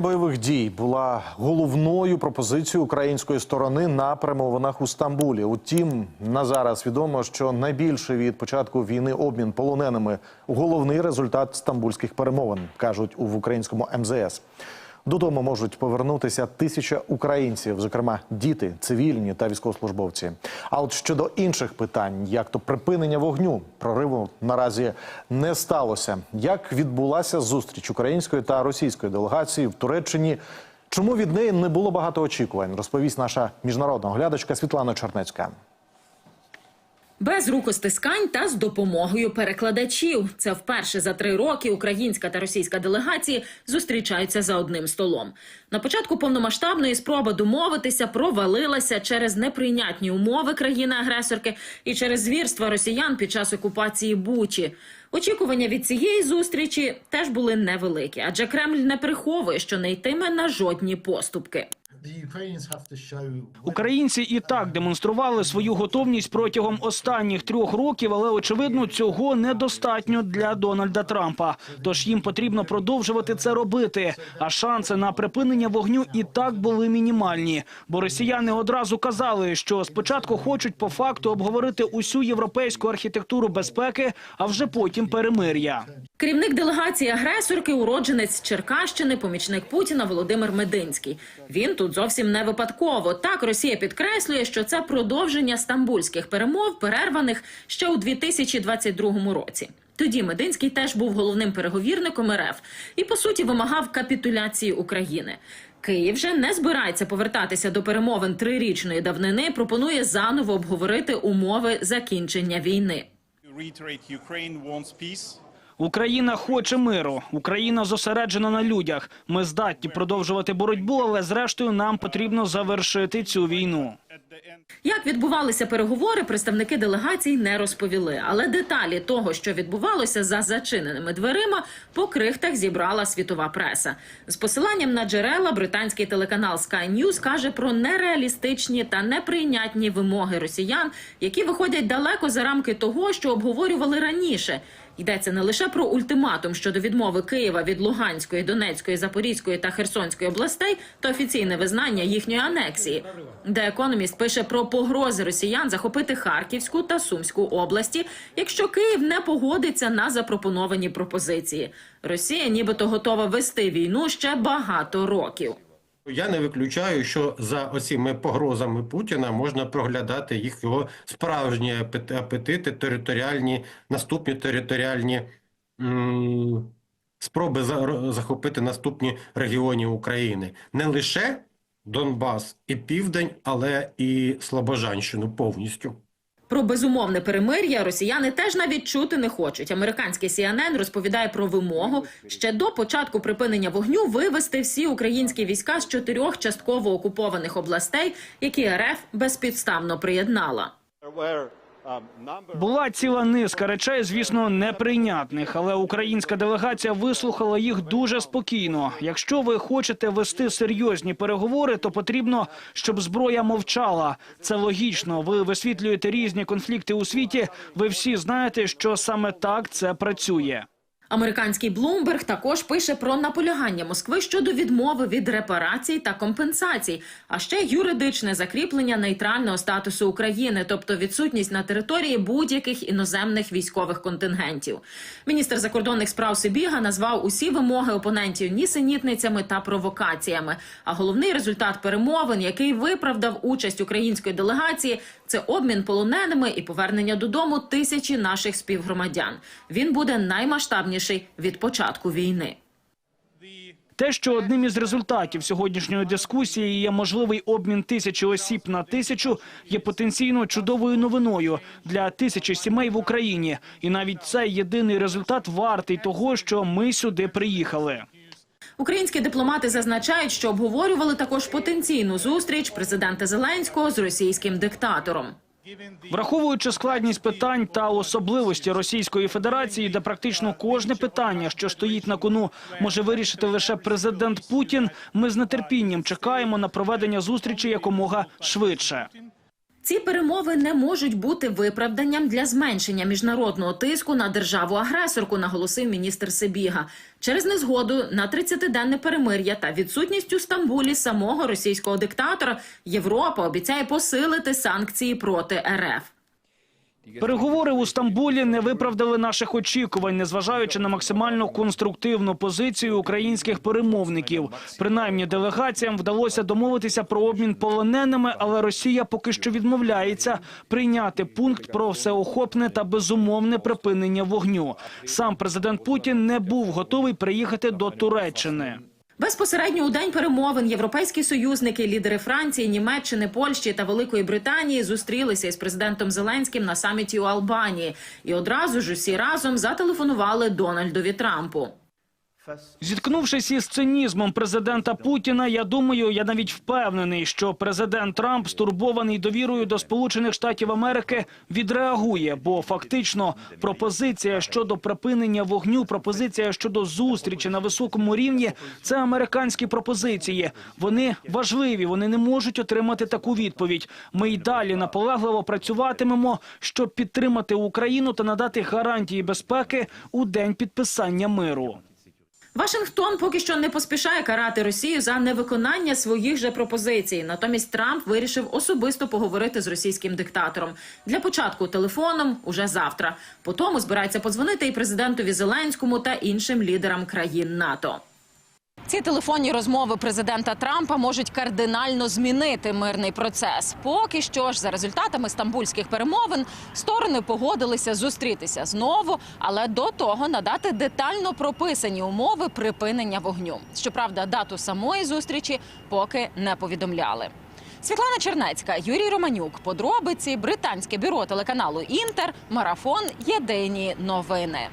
Бойових дій була головною пропозицією української сторони на перемовинах у Стамбулі. Утім, на зараз відомо, що найбільший від початку війни обмін полоненими головний результат стамбульських перемовин, кажуть у українському МЗС. Додому можуть повернутися тисяча українців, зокрема діти, цивільні та військовослужбовці. А от щодо інших питань, як то припинення вогню, прориву наразі не сталося. Як відбулася зустріч української та російської делегації в Туреччині? Чому від неї не було багато очікувань? Розповість наша міжнародна оглядачка Світлана Чернецька. Без рукостискань та з допомогою перекладачів. Це вперше за три роки українська та російська делегації зустрічаються за одним столом. На початку повномасштабної спроба домовитися провалилася через неприйнятні умови країни-агресорки і через звірства росіян під час окупації Бучі. Очікування від цієї зустрічі теж були невеликі, адже Кремль не приховує, що не йтиме на жодні поступки. Українці і так демонстрували свою готовність протягом останніх трьох років, але очевидно цього недостатньо для Дональда Трампа. Тож їм потрібно продовжувати це робити. А шанси на припинення вогню і так були мінімальні. Бо росіяни одразу казали, що спочатку хочуть по факту обговорити усю європейську архітектуру безпеки, а вже потім перемир'я. Керівник делегації агресорки, уродженець Черкащини, помічник Путіна Володимир Мединський. Він тут зовсім не випадково. Так Росія підкреслює, що це продовження стамбульських перемов, перерваних ще у 2022 році. Тоді Мединський теж був головним переговірником РФ і по суті вимагав капітуляції України. Київ же не збирається повертатися до перемовин трирічної давнини. Пропонує заново обговорити умови закінчення війни. Україна хоче миру. Україна зосереджена на людях. Ми здатні продовжувати боротьбу, але зрештою нам потрібно завершити цю війну. Як відбувалися переговори, представники делегацій не розповіли. Але деталі того, що відбувалося за зачиненими дверима, по крихтах зібрала світова преса. З посиланням на джерела британський телеканал Sky News каже про нереалістичні та неприйнятні вимоги росіян, які виходять далеко за рамки того, що обговорювали раніше. Йдеться не лише про ультиматум щодо відмови Києва від Луганської, Донецької, Запорізької та Херсонської областей та офіційне визнання їхньої анексії. Де економіст пише про погрози росіян захопити Харківську та Сумську області, якщо Київ не погодиться на запропоновані пропозиції. Росія нібито готова вести війну ще багато років. Я не виключаю, що за оціми погрозами Путіна можна проглядати їх його справжні апет- апетити, територіальні, наступні територіальні м, спроби за- захопити наступні регіони України. Не лише Донбас і Південь, але і Слобожанщину повністю. Про безумовне перемир'я росіяни теж навіть чути не хочуть. Американський CNN розповідає про вимогу ще до початку припинення вогню вивести всі українські війська з чотирьох частково окупованих областей, які РФ безпідставно приєднала. Була ціла низка речей, звісно, неприйнятних, але українська делегація вислухала їх дуже спокійно. Якщо ви хочете вести серйозні переговори, то потрібно, щоб зброя мовчала. Це логічно. Ви висвітлюєте різні конфлікти у світі. Ви всі знаєте, що саме так це працює. Американський Блумберг також пише про наполягання Москви щодо відмови від репарацій та компенсацій, а ще юридичне закріплення нейтрального статусу України, тобто відсутність на території будь-яких іноземних військових контингентів. Міністр закордонних справ Сибіга назвав усі вимоги опонентів нісенітницями та провокаціями. А головний результат перемовин, який виправдав участь української делегації, це обмін полоненими і повернення додому тисячі наших співгромадян. Він буде наймасштабніший від початку війни. Те, що одним із результатів сьогоднішньої дискусії є можливий обмін тисячі осіб на тисячу, є потенційно чудовою новиною для тисячі сімей в Україні. І навіть цей єдиний результат вартий того, що ми сюди приїхали. Українські дипломати зазначають, що обговорювали також потенційну зустріч президента Зеленського з російським диктатором. Враховуючи складність питань та особливості Російської Федерації, де практично кожне питання, що стоїть на кону, може вирішити лише президент Путін. Ми з нетерпінням чекаємо на проведення зустрічі якомога швидше. Ці перемови не можуть бути виправданням для зменшення міжнародного тиску на державу-агресорку, наголосив міністр Сибіга. Через незгоду на 30-денне перемир'я та відсутність у Стамбулі самого російського диктатора Європа обіцяє посилити санкції проти РФ. Переговори у Стамбулі не виправдали наших очікувань, незважаючи на максимально конструктивну позицію українських перемовників. Принаймні, делегаціям вдалося домовитися про обмін полоненими, але Росія поки що відмовляється прийняти пункт про всеохопне та безумовне припинення вогню. Сам президент Путін не був готовий приїхати до Туреччини. Безпосередньо у день перемовин європейські союзники, лідери Франції, Німеччини, Польщі та Великої Британії зустрілися із президентом Зеленським на саміті у Албанії і одразу ж усі разом зателефонували Дональдові Трампу. Зіткнувшись із цинізмом президента Путіна, я думаю, я навіть впевнений, що президент Трамп, стурбований довірою до Сполучених Штатів Америки, відреагує, бо фактично пропозиція щодо припинення вогню, пропозиція щодо зустрічі на високому рівні це американські пропозиції. Вони важливі, вони не можуть отримати таку відповідь. Ми й далі наполегливо працюватимемо, щоб підтримати Україну та надати гарантії безпеки у день підписання миру. Вашингтон поки що не поспішає карати Росію за невиконання своїх же пропозицій. Натомість Трамп вирішив особисто поговорити з російським диктатором. Для початку телефоном уже завтра. Потім збирається подзвонити і президентові Зеленському та іншим лідерам країн НАТО. Ці телефонні розмови президента Трампа можуть кардинально змінити мирний процес. Поки що ж, за результатами стамбульських перемовин, сторони погодилися зустрітися знову, але до того надати детально прописані умови припинення вогню. Щоправда, дату самої зустрічі поки не повідомляли. Світлана Чернецька, Юрій Романюк, подробиці, британське бюро телеканалу Інтер, марафон Єдині новини.